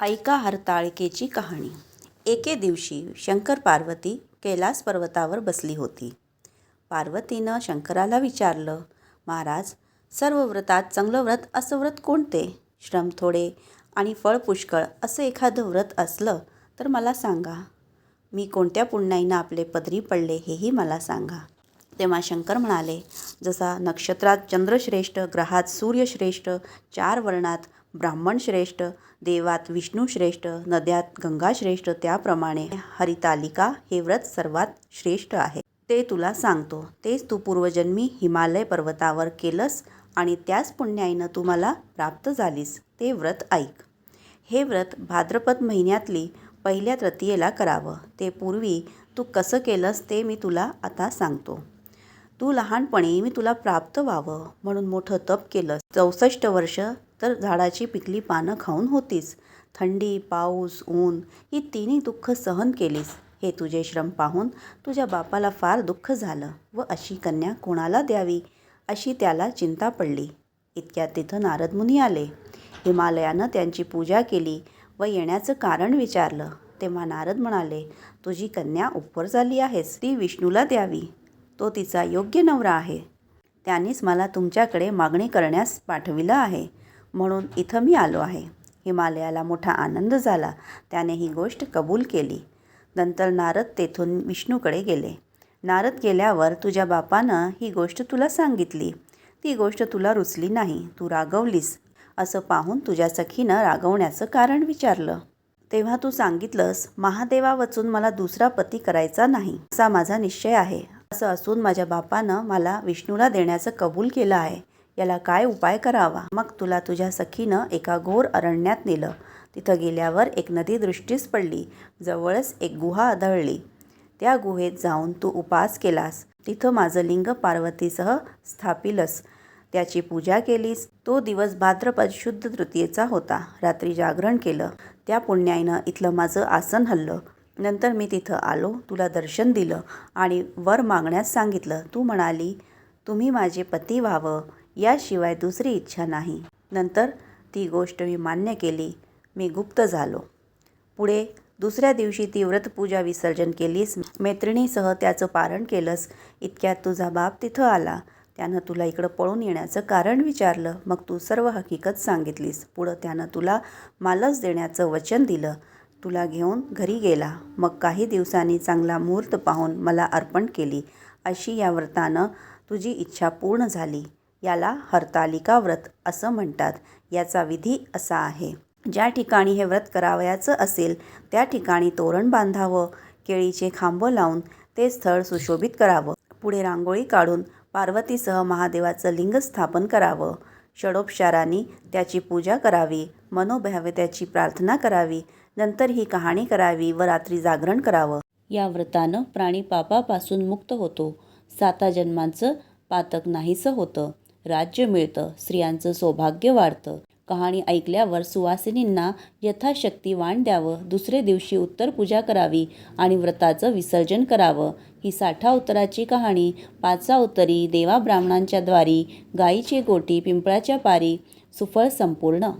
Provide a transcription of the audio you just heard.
ऐका हरताळकेची कहाणी. एके दिवशी शंकर पार्वती कैलास पर्वतावर बसली होती. पार्वतीनं शंकराला विचारलं महाराज सर्व व्रतात चांगलं व्रत असं व्रत कोणते? श्रम थोडे आणि फळ पुष्कळ असं एखादं व्रत असलं तर मला सांगा. मी कोणत्या पुण्याईनं आपले पदरी पडले हेही मला सांगा. तेव्हा शंकर म्हणाले जसा नक्षत्रात चंद्रश्रेष्ठ ग्रहात सूर्यश्रेष्ठ चार वर्णात ब्राह्मण श्रेष्ठ देवात विष्णू श्रेष्ठ नद्यात गंगा श्रेष्ठ त्याप्रमाणे हरितालिका हे व्रत सर्वात श्रेष्ठ आहे. ते तुला सांगतो. तेच तू पूर्वजन्मी हिमालय पर्वतावर केलंस आणि त्याच पुण्याईनं तू मला प्राप्त झालीस. ते व्रत ऐक. हे व्रत भाद्रपद महिन्यातली पहिल्या तृतीयेला करावं. ते पूर्वी तू कसं केलंस ते मी तुला आता सांगतो. तू लहानपणी मी तुला प्राप्त व्हावं म्हणून मोठं तप केलंस. चौसष्ट वर्ष तर झाडाची पिकली पानं खाऊन होतीस. थंडी पाऊस ऊन ही तिन्ही दुःख सहन केलीस. हे तुझे श्रम पाहून तुझ्या बापाला फार दुःख झालं व अशी कन्या कोणाला द्यावी? अशी त्याला चिंता पडली. इतक्यात तिथं नारदमुनी आले. हिमालयानं त्यांची पूजा केली व येण्याचं कारण विचारलं. तेव्हा नारद म्हणाले तुझी कन्या उपवर झाली आहेस. ती विष्णूला द्यावी. तो तिचा योग्य नवरा आहे. त्यानेच मला तुमच्याकडे मागणी करण्यास पाठविलं आहे. म्हणून इथं मी आलो आहे. हिमालयाला मोठा आनंद झाला. त्याने ही गोष्ट कबूल केली. नंतर नारद तेथून विष्णूकडे गेले. नारद गेल्यावर तुझ्या बापानं ही गोष्ट तुला सांगितली. ती गोष्ट तुला रुचली नाही. तू रागवलीस. असं पाहून तुझ्या सखीनं रागवण्याचं कारण विचारलं. तेव्हा तू सांगितलंस महादेवा वचून मला दुसरा पती करायचा नाही. असा माझा निश्चय आहे. असं असून माझ्या बापानं मला विष्णूला देण्याचं कबूल केलं आहे. याला काय उपाय करावा? मग तुला तुझ्या सखीनं एका घोर अरण्यात नेलं. तिथं गेल्यावर एक नदी दृष्टीस पडली. जवळच एक गुहा आढळली. त्या गुहेत जाऊन तू उपास केलास. तिथं माझं लिंग पार्वतीसह स्थापिलस. त्याची पूजा केलीस. तो दिवस भाद्रपद शुद्ध तृतीयेचा होता. रात्री जागरण केलं. त्या पुण्याईनं इथलं माझं आसन हल्लं. नंतर मी तिथं आलो. तुला दर्शन दिलं. आणि वर मागण्यास सांगितलं. तू म्हणाली तुम्ही माझे पती व्हावं. याशिवाय दुसरी इच्छा नाही. नंतर ती गोष्ट मी मान्य केली. मी गुप्त झालो. पुढे दुसऱ्या दिवशी ती व्रतपूजा विसर्जन केलीस. मैत्रिणीसह त्याचं पारण केलंस. इतक्यात तुझा बाप तिथं आला. त्यानं तुला इकडं पळून येण्याचं कारण विचारलं. मग तू सर्व हकीकत सांगितलीस. पुढं त्यानं तुला मालच देण्याचं वचन दिलं. तुला घेऊन घरी गेला. मग काही दिवसांनी चांगला मुहूर्त पाहून मला अर्पण केली. अशी या व्रतानं तुझी इच्छा पूर्ण झाली. याला हरतालिका व्रत असं म्हणतात. याचा विधी असा आहे. ज्या ठिकाणी हे व्रत करावयाचं असेल त्या ठिकाणी तोरण बांधावं केळीचे खांबं लावून ते स्थळ सुशोभित करावं. पुढे रांगोळी काढून पार्वतीसह महादेवाचं लिंग स्थापन करावं. षडोपचारांनी त्याची पूजा करावी मनोभावे त्याची प्रार्थना करावी नंतर ही कहाणी करावी व रात्री जागरण करावं. या व्रतानं प्राणी पापापासून मुक्त होतो. साता जन्मांचं पातक नाहीसं होतं. राज्य मिळतं स्त्रियांचं सौभाग्य वाढतं. कहाणी ऐकल्यावर सुवासिनींना यथाशक्ती वाण द्यावं दुसरे दिवशी उत्तर पूजा करावी आणि व्रताचं विसर्जन करावं. ही साठा उत्तराची कहाणी पाचा उत्तरी देवा ब्राह्मणांच्या द्वारी गाईची गोटी पिंपळाच्या पारी सुफळ संपूर्ण.